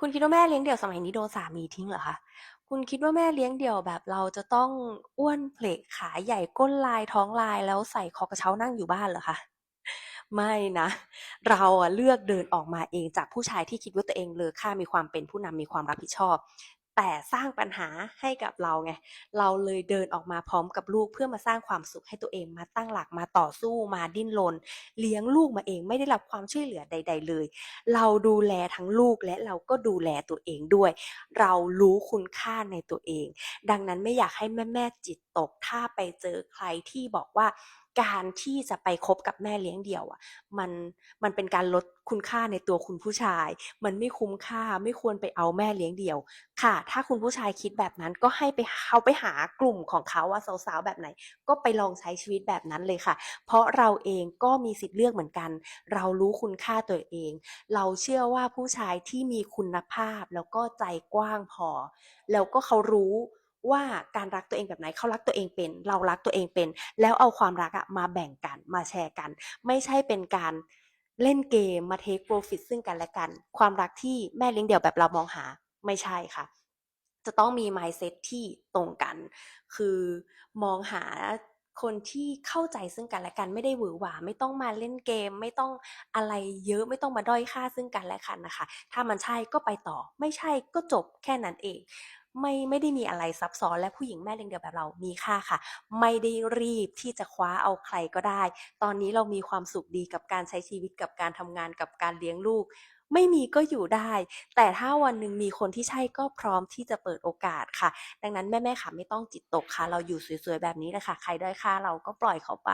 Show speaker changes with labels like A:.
A: คุณคิดว่าแม่เลี้ยงเดี่ยวสมัยนี้โดนสามีทิ้งเหรอคะคุณคิดว่าแม่เลี้ยงเดี่ยวแบบเราจะต้องอ้วนเพลกขาใหญ่ก้นลายท้องลายแล้วใส่คอกระเช้านั่งอยู่บ้านเหรอคะไม่นะ เราอะเลือกเดินออกมาเองจากผู้ชายที่คิดว่าตัวเองเลอค่ามีความเป็นผู้นำมีความรับผิดชอบ แต่สร้างปัญหาให้กับเราไง เราเลยเดินออกมาพร้อมกับลูกเพื่อมาสร้างความสุขให้ตัวเองมาตั้งหลักมาต่อสู้มาดิ้นรนเลี้ยงลูกมาเองไม่ได้รับความช่วยเหลือใด ๆ เลย เราดูแลทั้งลูกและเราก็ดูแลตัวเองด้วย เรารู้คุณค่าในตัวเอง ดังนั้นไม่อยากให้แม่ๆจิตตกถ้าไปเจอใครที่บอกว่า การที่จะไปคบกับแม่เลี้ยงเดี่ยวอะมันมันเป็นการลดคุณค่าในตัวคุณผู้ชาย มันไม่คุ้มค่าไม่ควรไปเอาแม่เลี้ยงเดี่ยว ค่ะ ถ้าคุณผู้ชายคิดแบบนั้นก็ให้ไปเขาไปหากลุ่มของเขาว่าสาวๆแบบไหน ก็ไปลองใช้ชีวิตแบบนั้นเลยค่ะ เพราะเราเองก็มีสิทธิ์เลือกเหมือนกัน เรารู้คุณค่าตัวเอง เราเชื่อว่าผู้ชายที่มีคุณภาพแล้วก็ใจกว้างพอ แล้วก็เขารู้ ว่าการรักตัวเองแบบไหนเขารักตัวเองเป็น เรารักตัวเองเป็น แล้วเอาความรักอะมาแบ่งกันมาแชร์กัน ไม่ใช่เป็นการเล่นเกมมาเทคโปรฟิตซึ่งกันและกัน ความรักที่แม่เลี้ยงเดี่ยวแบบเรามองหาไม่ใช่ค่ะ จะต้องมี mindset ที่ตรงกัน คือมองหา คนที่เข้าใจซึ่งกันและกันไม่ได้หวือหวาไม่ต้องมาเล่นเกม ไม่ต้องอะไรเยอะไม่ต้องมาด้อยค่าซึ่งกันและกันนะคะ ถ้ามันใช่ก็ไปต่อ ไม่ใช่ก็จบแค่นั้นเองไม่ไม่ได้มีอะไรซับซ้อนและผู้หญิงแม่เลี้ยงเดี่ยวแบบเรามีค่าค่ะ ไม่ได้รีบที่จะคว้าเอาใครก็ได้ ตอนนี้เรามีความสุขดีกับการใช้ชีวิตกับการทำงานกับการเลี้ยงลูก ไม่มีก็อยู่ได้ แต่ถ้าวันหนึ่งมีคนที่ใช่ก็พร้อมที่จะเปิดโอกาสค่ะ ดังนั้นแม่ๆค่ะไม่ต้องจิตตกค่ะ เราอยู่สวยๆแบบนี้แหละค่ะ ใครด้อยค่าเราก็ปล่อยเขาไป